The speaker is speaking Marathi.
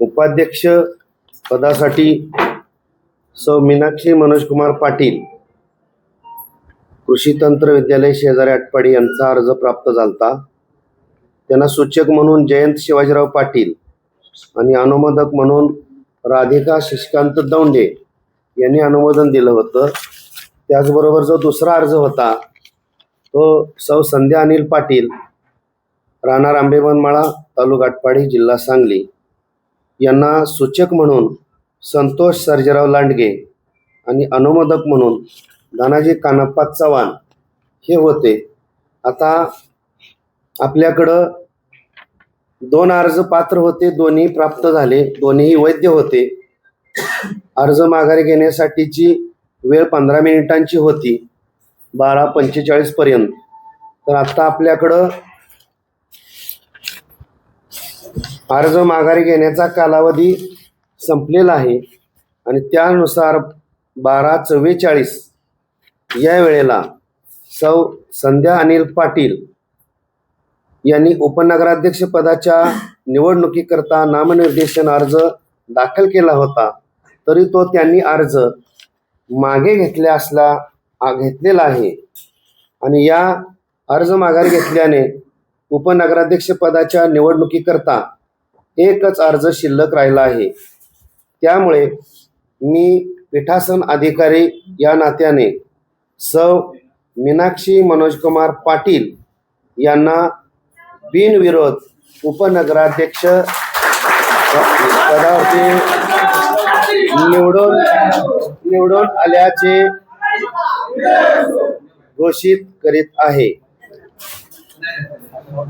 उपाध्यक्ष पदासाठी सौ मीनाक्षी मनोजकुमार पाटील कृषी तंत्र विद्यालय शेजारी आटपाडी यांचा अर्ज प्राप्त झालता. त्यांना सूचक म्हणून जयंत शिवाजीराव पाटील आणि अनुमोदक म्हणून राधिका शशिकांत दौंडे यांनी अनुमोदन दिलं होतं. त्याचबरोबर जो दुसरा अर्ज होता तो सौ संध्या अनिल पाटील राहणार आंबेबनमाळा तालुका आटपाडी जिल्हा सांगली. यांना सूचक म्हणून संतोष सर्जेराव लांडगे आणि अनुमोदक म्हणून धनाजी कानप्पा चव्हाण हे होते. आता आपल्याकडं दोन अर्ज पात्र होते दोन्ही प्राप्त झाले दोन्हीही वैद्य होते. अर्ज माघारी घेण्यासाठीची वेळ पंधरा मिनिटांची होती बारा पंचेचाळीसपर्यंत तर आता आपल्याकडं अर्ज माघारी घेण्याचा कालावधी संपलेला आहे आणि त्यानुसार बारा चव्वेचाळीस या वेळेला सौ संध्या अनिल पाटील यांनी उपनगराध्यक्ष पदाच्या निवडणुकीकरता नामनिर्देशन अर्ज दाखल केला होता तरी तो त्यांनी अर्ज मागे घेतल्या असला घेतलेला आहे. आणि या अर्ज माघारी घेतल्याने उपनगराध्यक्षपदाच्या निवडणुकीकरता एकच अर्ज शिल्लक राहिला आहे. त्यामुळे मी पीठासन अधिकारी या नात्याने सौ मीनाक्षी मनोजकुमार पाटील यांना बिनविरोध उपनगराध्यक्ष पदावरती निवडून निवडून आल्याचे घोषित करीत आहे.